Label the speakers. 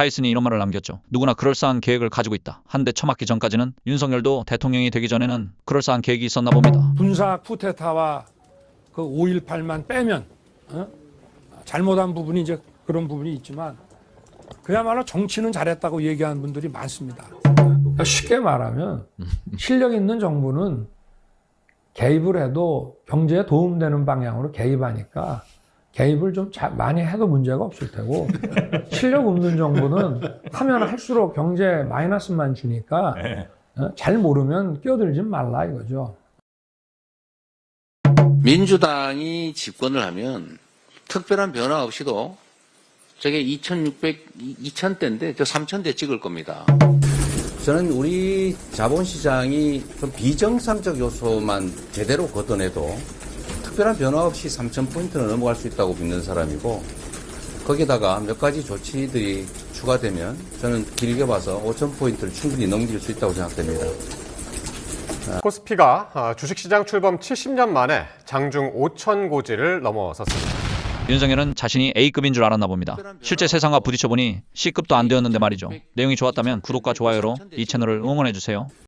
Speaker 1: 타이슨이 이런 말을 남겼죠. 누구나 그럴싸한 계획을 가지고 있다. 한대 처맞기 전까지는 윤석열도 대통령이 되기 전에는 그럴싸한 계획이 있었나 봅니다.
Speaker 2: 군사 쿠데타와 그 5.18만 빼면 어? 잘못한 부분이 이제 그런 부분이 있지만 그야말로 정치는 잘했다고 얘기하는 분들이 많습니다. 그러니까 쉽게 말하면 실력 있는 정부는 개입을 해도 경제에 도움되는 방향으로 개입하니까 개입을 좀 자- 많이 해도 문제가 없을 테고 실력 없는 정부는 하면 할수록 경제 마이너스만 주니까 어? 잘 모르면 끼어들지 말라 이거죠.
Speaker 3: 민주당이 집권을 하면 특별한 변화 없이도 저게 2,600, 2,000대인데 저 3,000대 찍을 겁니다.
Speaker 4: 저는 우리 자본시장이 좀 비정상적 요소만 제대로 걷어내도 특별한 변화 없이 3,000포인트는 넘어갈 수 있다고 믿는 사람이고 거기다가 몇 가지 조치들이 추가되면 저는 길게 봐서 5,000포인트를 충분히 넘길 수 있다고 생각됩니다.
Speaker 5: 코스피가 아, 주식시장 출범 70년 만에 장중 5천 고지를 넘어섰습니다.
Speaker 1: 윤석열은 자신이 A급인 줄 알았나 봅니다. 실제 세상과 부딪혀보니 C급도 안 되었는데 말이죠. 내용이 좋았다면 구독과 좋아요로 이 채널을 응원해주세요.